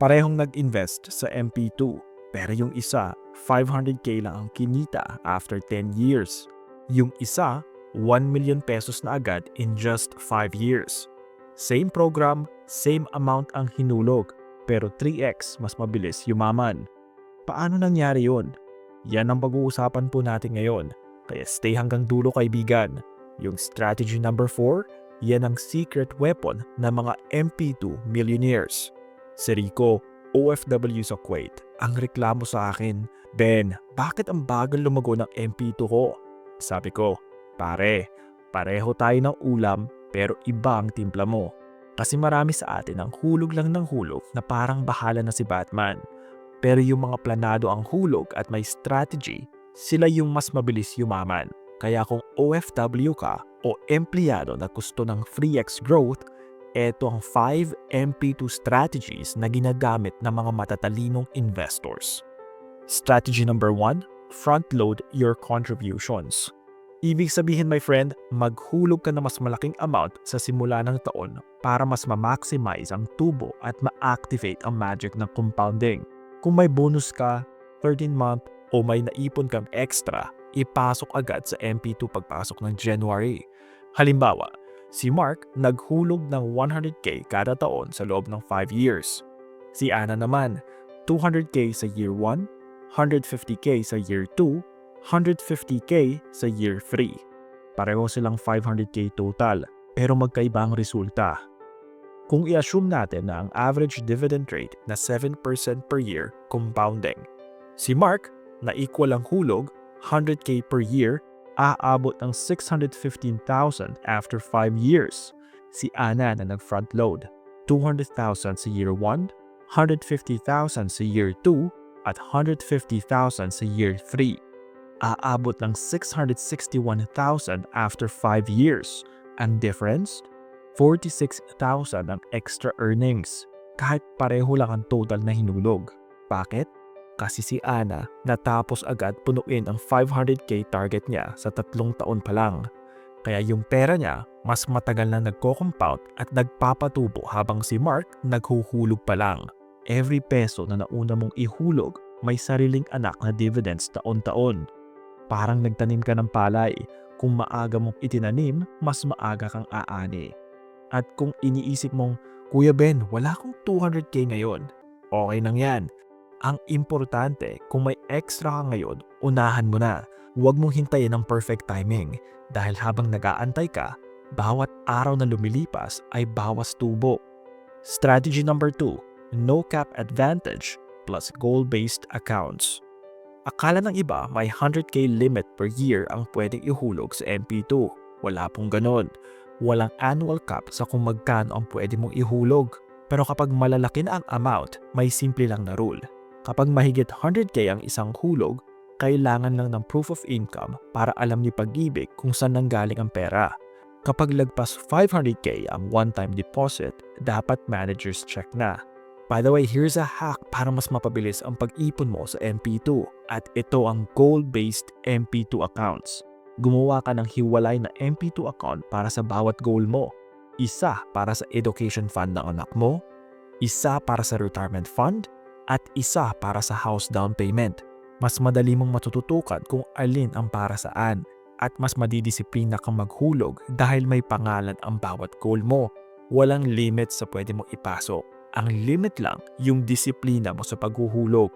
Parehong nag-invest sa MP2, pero yung isa, 500k lang ang kinita after 10 years. Yung isa, 1 million pesos na agad in just 5 years. Same program, same amount ang hinulog, pero 3x mas mabilis yumaman. Paano nangyari yun? Yan ang pag-uusapan po natin ngayon. Kaya stay hanggang dulo kaibigan. Yung strategy number 4, yan ang secret weapon ng mga MP2 millionaires. Si Rico, OFW sa Kuwait, ang reklamo sa akin, Ben, bakit ang bagal lumago ng MP2 ko? Sabi ko, pare, pareho tayo ng ulam pero iba ang timpla mo. Kasi marami sa atin ang hulog lang ng hulog na parang bahala na si Batman. Pero yung mga planado ang hulog at may strategy, sila yung mas mabilis yumaman. Kaya kung OFW ka o empleyado na gusto ng 3x growth, eto ang 5 MP2 strategies na ginagamit ng mga matatalinong investors. Strategy number 1, front load your contributions. Ibig sabihin my friend, maghulog ka na mas malaking amount sa simula ng taon para mas ma-maximize ang tubo at ma-activate ang magic ng compounding. Kung may bonus ka, 13 month o may naipon kang extra, ipasok agad sa MP2 pagpasok ng January. Halimbawa, si Mark naghulog ng 100k kada taon sa loob ng 5 years. Si Ana naman, 200k sa year 1, 150k sa year 2, 150k sa year 3. Pareho silang 500k total, pero magkaiba ang resulta. Kung i-assume natin na ang average dividend rate na 7% per year compounding, si Mark na equal ang hulog 100k per year aabot ng 615,000 after 5 years. Si Ana na nag-front load, 200,000 sa year 1, 150,000 sa year 2, at 150,000 sa year 3. Aabot ng 661,000 after 5 years. Ang difference? 46,000 ang extra earnings. Kahit pareho lang ang total na hinulog. Bakit? Kasi si Ana natapos agad punuin ang 500k target niya sa tatlong taon pa lang. Kaya yung pera niya mas matagal na nagko-compound at nagpapatubo habang si Mark naghuhulog pa lang. Every peso na nauna mong ihulog may sariling anak na dividends taon-taon. Parang nagtanim ka ng palay. Kung maaga mong itinanim, mas maaga kang aani. At kung iniisip mong, Kuya Ben, wala akong 200k ngayon. Okay nang yan. Ang importante, kung may extra ka ngayon, unahan mo na. Huwag mong hintayin ang perfect timing dahil habang nag-aantay ka, bawat araw na lumilipas ay bawas tubo. Strategy number 2, no cap advantage plus goal-based accounts. Akala ng iba may 100k limit per year ang pwedeng ihulog sa MP2. Wala pong ganon. Walang annual cap sa kung magkano ang pwede mong ihulog. Pero kapag malalaki na ang amount, may simple lang na rule. Kapag mahigit 100k ang isang hulog, kailangan lang ng proof of income para alam ni pag-ibig kung saan nanggaling ang pera. Kapag lagpas 500k ang one-time deposit, dapat manager's check na. By the way, here's a hack para mas mapabilis ang pag-ipon mo sa MP2 at ito ang goal-based MP2 accounts. Gumawa ka ng hiwalay na MP2 account para sa bawat goal mo. Isa para sa education fund ng anak mo, isa para sa retirement fund, at isa para sa house down payment. Mas madali mong matututukan kung alin ang para saan at mas madidisiplina kang maghulog dahil may pangalan ang bawat goal mo. Walang limit sa pwede mong ipasok. Ang limit lang yung disiplina mo sa paghuhulog.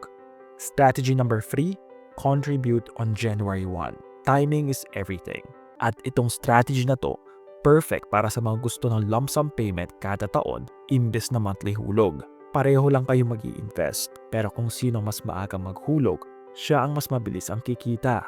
Strategy number 3, contribute on January 1. Timing is everything. At itong strategy na to, perfect para sa mga gusto ng lump sum payment kada taon imbes na monthly hulog pareho lang kayo mag invest pero kung sino mas maaga maghulog, siya ang mas mabilis ang kikita.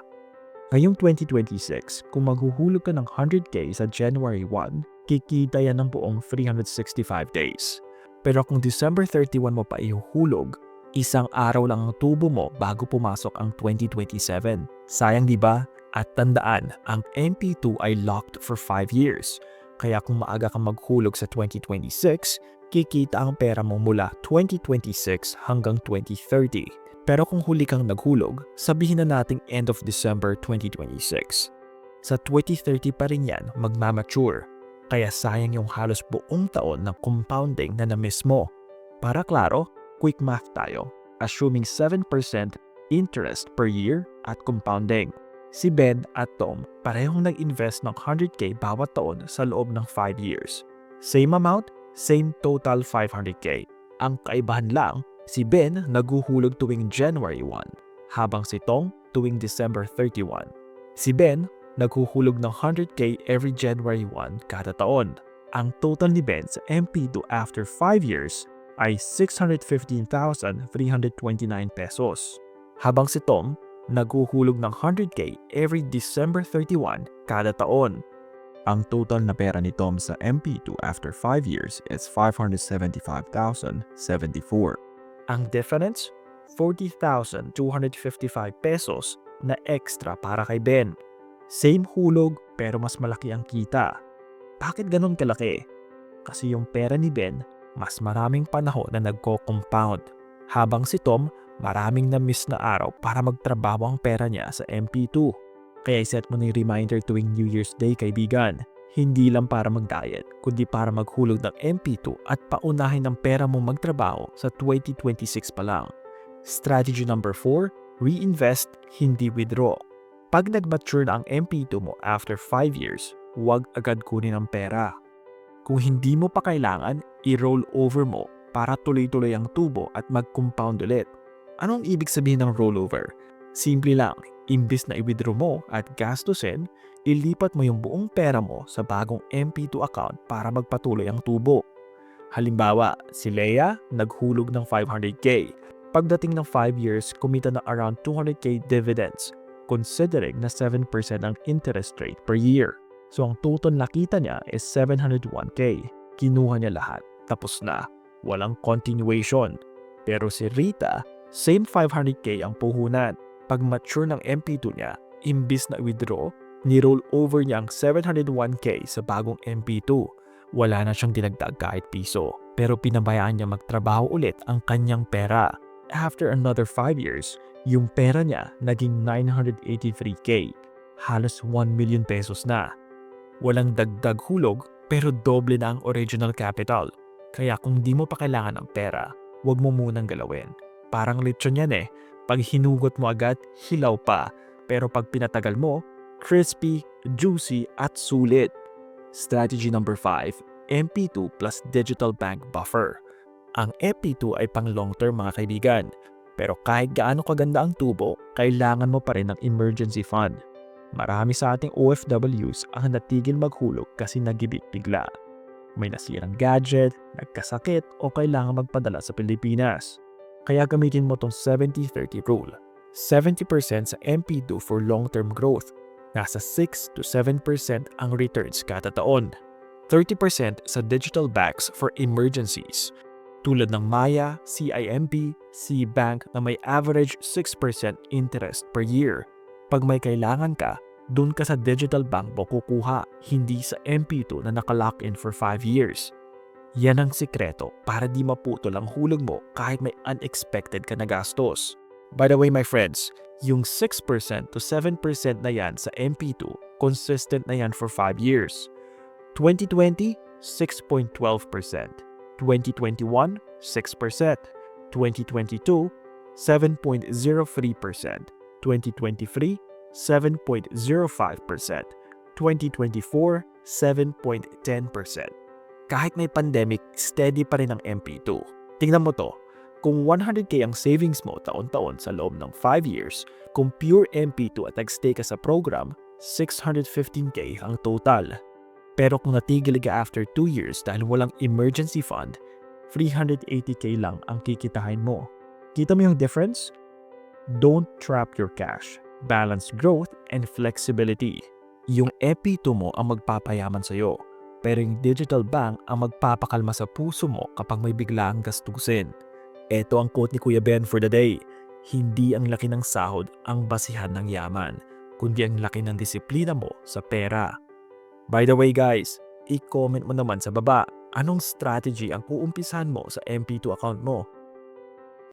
Ngayong 2026, kung maghuhulog ka ng 100k sa January 1, kikita yan ng buong 365 days. Pero kung December 31 mo pa ihuhulog, isang araw lang ang tubo mo bago pumasok ang 2027. Sayang di ba? At tandaan, ang MP2 ay locked for 5 years. Kaya kung maaga kang maghulog sa 2026, kikita ang pera mo mula 2026 hanggang 2030. Pero kung huli kang naghulog, sabihin na nating end of December 2026. Sa 2030 pa rin yan magmamature. Kaya sayang yung halos buong taon ng compounding na na-miss mo. Para klaro, quick math tayo. Assuming 7% interest per year at compounding. Si Ben at Tom parehong nag-invest ng 100k bawat taon sa loob ng 5 years. Same amount, same total 500k. Ang kaibahan lang, si Ben naguhulog tuwing January 1, habang si Tom tuwing December 31. Si Ben naghuhulog ng 100k every January 1 kada taon. Ang total ni Ben sa MP2 after 5 years ay 615,329 pesos. Habang si Tom naghuhulog ng 100k every December 31 kada taon. Ang total na pera ni Tom sa MP2 after 5 years is 575,074. Ang difference? 40,255 pesos na extra para kay Ben. Same hulog pero mas malaki ang kita. Bakit ganun kalaki? Kasi yung pera ni Ben, mas maraming panahon na nagko-compound. Habang si Tom, maraming na-miss na araw para magtrabaho ang pera niya sa MP2. Kaya set mo na yung reminder tuwing New Year's Day kaibigan. Hindi lang para mag-diet, kundi para maghulog ng MP2 at paunahin ng pera mo magtrabaho sa 2026 pa lang. Strategy number 4, reinvest, hindi withdraw. Pag nag-mature na ang MP2 mo after 5 years, huwag agad kunin ang pera. Kung hindi mo pa kailangan, i-roll over mo para tuloy-tuloy ang tubo at mag-compound ulit. Anong ibig sabihin ng rollover? Simple lang, imbis na i-withdraw mo at gastusin, ilipat mo yung buong pera mo sa bagong MP2 account para magpatuloy ang tubo. Halimbawa, si Leia naghulog ng 500k. Pagdating ng 5 years, kumita na around 200k dividends, considering na 7% ang interest rate per year. So ang total nakita niya is 701k. Kinuha niya lahat. Tapos na. Walang continuation. Pero si Rita, same 500k ang puhunan. Pag mature ng MP2 niya, imbis na withdraw, ni-roll over niya ang 701k sa bagong MP2. Wala na siyang dinagdag kahit piso. Pero pinabayaan niya magtrabaho ulit ang kanyang pera. After another 5 years, yung pera niya naging 983k. Halos 1 million pesos na. Walang dagdag hulog pero doble na ang original capital. Kaya kung di mo pa kailangan ng pera, huwag mo munang galawin. Parang lechon yan eh. Pag hinugot mo agad, hilaw pa. Pero pag pinatagal mo, crispy, juicy at sulit. Strategy number 5, MP2 plus digital bank buffer. Ang MP2 ay pang long term mga kaibigan. Pero kahit gaano kaganda ang tubo, kailangan mo pa rin ng emergency fund. Marami sa ating OFWs ang natigil maghulog kasi nagibig bigla. May nasirang gadget, nagkasakit o kailangan magpadala sa Pilipinas. Kaya gamitin mo tong 70-30 rule. 70% sa MP2 for long-term growth. Nasa 6 to 7% ang returns kada taon. 30% sa digital banks for emergencies. Tulad ng Maya, CIMB, C-Bank na may average 6% interest per year. Pag may kailangan ka, doon ka sa digital bank mo kukuha, hindi sa MP2 na nakalock in for 5 years. Yan ang sikreto para di maputol ang hulog mo kahit may unexpected ka na gastos. By the way my friends, yung 6% to 7% na yan sa MP2, consistent na yan for 5 years. 2020, 6.12%. 2021, 6%. 2022, 7.03%. 2023, 7.05%. 2024, 7.10%. Kahit may pandemic, steady pa rin ang MP2. Tingnan mo to, kung 100k ang savings mo taon-taon sa loob ng 5 years, kung pure MP2 at nagstay ka sa program, 615k ang total. Pero kung natigil ka after 2 years dahil walang emergency fund, 380k lang ang kikitahin mo. Kita mo yung difference? Don't trap your cash. Balance growth and flexibility. Yung EP2 mo ang magpapayaman sa'yo, pero yung digital bank ang magpapakalma sa puso mo kapag may biglaang gastusin. Ito ang quote ni Kuya Ben for the day. Hindi ang laki ng sahod ang basihan ng yaman, kundi ang laki ng disiplina mo sa pera. By the way guys, i-comment mo naman sa baba anong strategy ang uumpisan mo sa MP2 account mo